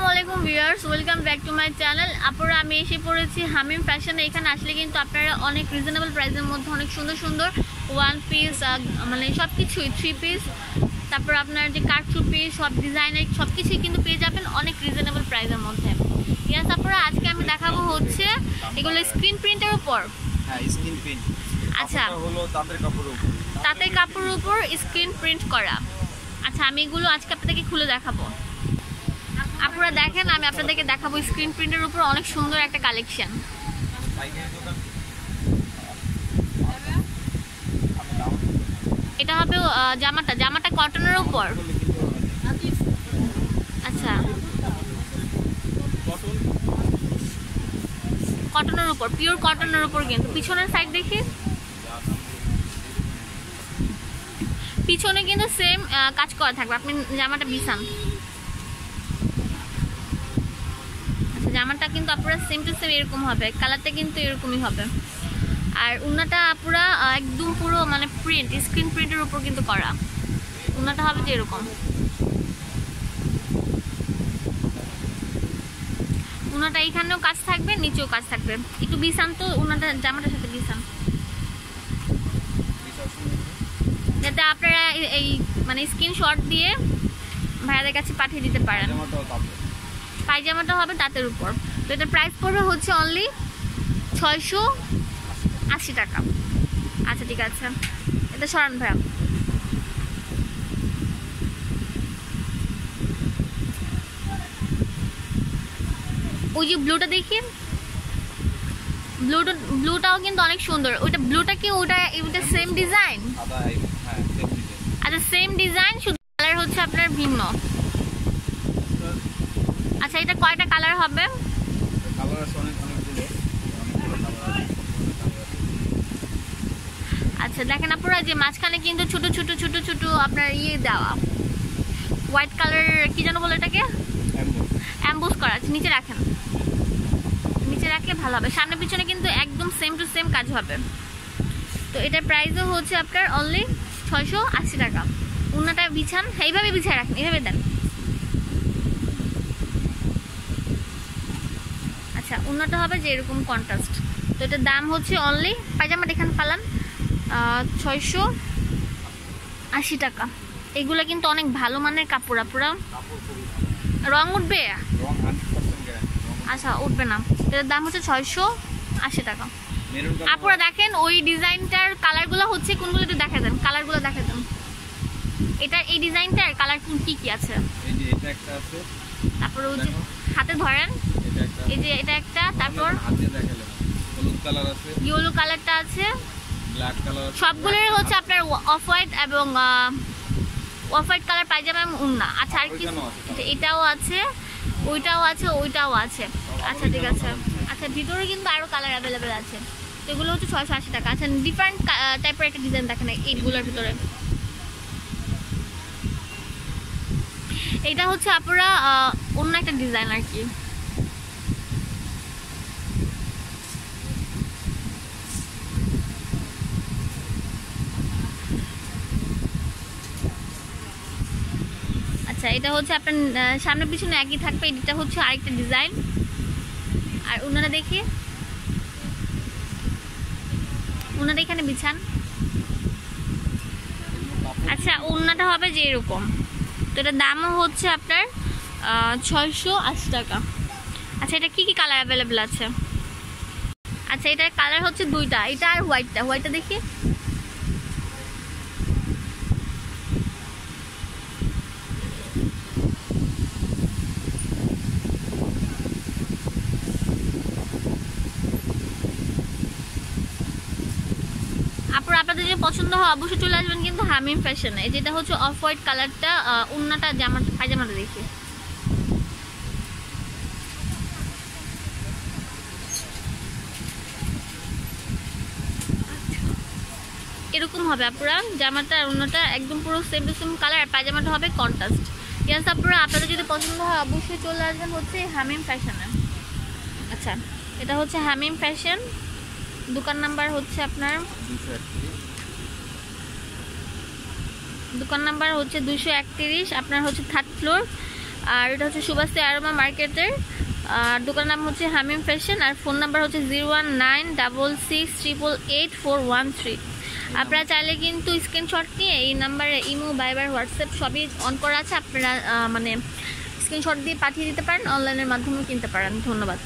আসসালামু আলাইকুম viewers welcome back to my channel. আপনারা আমি এসে পড়েছি হামিম ফ্যাশনে। এখানে আসলে কিন্তু আপনারা অনেক রিজনেবল প্রাইসের মধ্যে অনেক সুন্দর সুন্দর ওয়ান পিস মানে সব কিছুই থ্রি পিস তারপর আপনার যে কাটু পিস সব ডিজাইনের সব কিছুই কিন্তু পেয়ে যাবেন অনেক রিজনেবল প্রাইসের মধ্যে। ইয়াস আপনারা আজকে আমি দেখাবো হচ্ছে এগুলো স্ক্রিন প্রিন্টের উপর। হ্যাঁ প্রিন্ট আচ্ছা। হলো তাঁতের কাপড়ের উপর। তাঁতের কাপড়ের উপর স্ক্রিন প্রিন্ট করা। আচ্ছা আমি এগুলো আজকে আপনাদেরকে খুলে দেখাবো। আপনারা দেখেন, আমি আপনাদেরকে দেখাবো স্ক্রিন প্রিন্টের উপর অনেক সুন্দর একটা কালেকশন এটা হবে জামাটা জামাটা কটনের উপর। আচ্ছা। কটনের উপর পিওর কটনের উপর কিন্তু। পিছনের সাইড দেখি। পিছনে কিন্তু সেম কাজ করা থাকবে। আপনি জামাটা বিছান। জামাটা কিন্তু আপনারা সেম টু সেম এরকম হবে কালারটা কিন্তু এরকমই হবে। আর উন্নাটা আপুরা একদম পুরো মানে প্রিন্ট স্ক্রিন প্রিন্টের উপর কিন্তু করা। উন্নাটা হবে যে এরকম। উনাটা এইখানেও কাজ থাকবে, নিচেও কাজ থাকবে। একটু বিছান তো উনাটা জামাটার সাথে বিছান। যাতে আপনারা এই- মানে স্ক্রিনশট দিয়ে ভাইয়াদের কাছে পাঠিয়ে দিতে পারেন। পায়জামাটা হবে তাঁতের উপর। তো এটার প্রাইস পড়বে হচ্ছে অনলি ছয়শো আশি টাকা। আচ্ছা ঠিক আছে। এটা সরান ভাইয়া। ওই যে ব্লুটা দেখি। ব্লুটা ব্লুটাও কিন্তু অনেক সুন্দর। ওইটা ব্লুটা কি ওটা ওইটা সেম ডিজাইন হ্যাঁ আচ্ছা সেম ডিজাইন শুধু কালার হচ্ছে আপনার ভিন্ন। এটা কয়টা কালার হবে? আচ্ছা দেখেন আপনারা যে মাঝখানে কিন্তু ছোট ছোট ছোট ছোট আপনার ইয়ে দেওয়া। হোয়াইট কালার কি যেন বলে এটাকে? অ্যাম্বুস করা আছে নিচে রাখেন। নিচে রাখলে ভালো হবে। সামনে পিছনে কিন্তু একদম সেম টু সেম কাজ হবে। তো এটার প্রাইসও হচ্ছে আপনার অনলি ছয়শো আশি টাকা। উন্নাটা বিছান এইভাবে বিছায় রাখেন এইভাবে দেন। উন্নাটা হবে যে এরকম কন্ট্রাস্ট তো এটার দাম হচ্ছে অনলি পায়জামাটা এখানে পালান ছয়শো আশি টাকা। এগুলো কিন্তু অনেক ভালো মানের কাপড়, আপুরা। রং উঠবে? আচ্ছা উঠবে না। এটার দাম হচ্ছে ছয়শো আশি টাকা। আপুরা দেখেন, ওই ডিজাইনটার কালারগুলো হচ্ছে কোনগুলো একটু দেখা দেন কালারগুলো দেখা দেন। এটা, এই ডিজাইনটার কালার কি কি আছে? এটা একটা আছে। তারপরে ওই যে হাতে ধরেন। এটা একটা এই যে এটা একটা তারপর? হাত দিয়ে হলুদ কালার আছে। ইয়েলো কালারটা আছে। ব্ল্যাক কালার সবগুলোর হচ্ছে আপনার অফ হোয়াইট এবং অফ হোয়াইট কালার পায়জামা এবং উন্না। আচ্ছা আর কি এটাও আছে ওইটাও আছে ওইটাও আছে। আচ্ছা ঠিক আছে। আচ্ছা ভিতরে কিন্তু আরও কালার অ্যাভেলেবেল আছে। এগুলো হচ্ছে ছয়শো আশি টাকা। আচ্ছা ডিফারেন্ট টাইপের একটা ডিজাইন দেখেন এইগুলোর ভিতরে। এটা হচ্ছে আপনারা অন্য একটা ডিজাইন আর কি। আচ্ছা এটা হচ্ছে আপনার সামনে পিছনে একই থাকবে এটা হচ্ছে আরেকটা ডিজাইন আর ওনারা দেখি ওনারা এখানে বিছান। আচ্ছা ওনাটা হবে যে এরকম এটার দামও হচ্ছে আপনার ছয়শো আশি টাকা। আচ্ছা এটা কী কী কালার অ্যাভেলেবেল আছে? আচ্ছা এটার কালার হচ্ছে দুইটা, এটা আর হোয়াইটটা হোয়াইটটা দেখি। আপনার আপনাদের যে পছন্দ হয়, অবশ্যই চলে আসবেন কিন্তু হামিম ফ্যাশনে যেটা হচ্ছে অফ হোয়াইট কালারটা উন্নাটা জামা পায়জামাটা দেখি। এরকম হবে আপনারা জামাটা আর একদম পুরো সেম টু সেম কালার আর পায়জামাটা হবে কন্ট্রাস্ট ইয়াস আপনারা আপনাদের যদি পছন্দ হয়, অবশ্যই চলে আসবেন হচ্ছে হামিম ফ্যাশনে আচ্ছা এটা হচ্ছে হামিম ফ্যাশন দোকান নাম্বার হচ্ছে আপনার দোকান নাম্বার হচ্ছে দুশো একত্রিশ, আপনার হচ্ছে থার্ড ফ্লোর, আর এটা হচ্ছে সুভাষী আরমা মার্কেটের, আর দোকানের নাম হচ্ছে হামিম ফ্যাশন, আর ফোন নাম্বার হচ্ছে zero one nine double six triple eight four one three. আপনারা চাইলে কিন্তু স্ক্রিনশট নিয়ে এই নাম্বারে ইমো বাইবার হোয়াটসঅ্যাপ সবই অন করা আছে, আপনারা মানে স্ক্রিনশট দিয়ে পাঠিয়ে দিতে পারেন, অনলাইনের মাধ্যমেও কিনতে পারেন। ধন্যবাদ।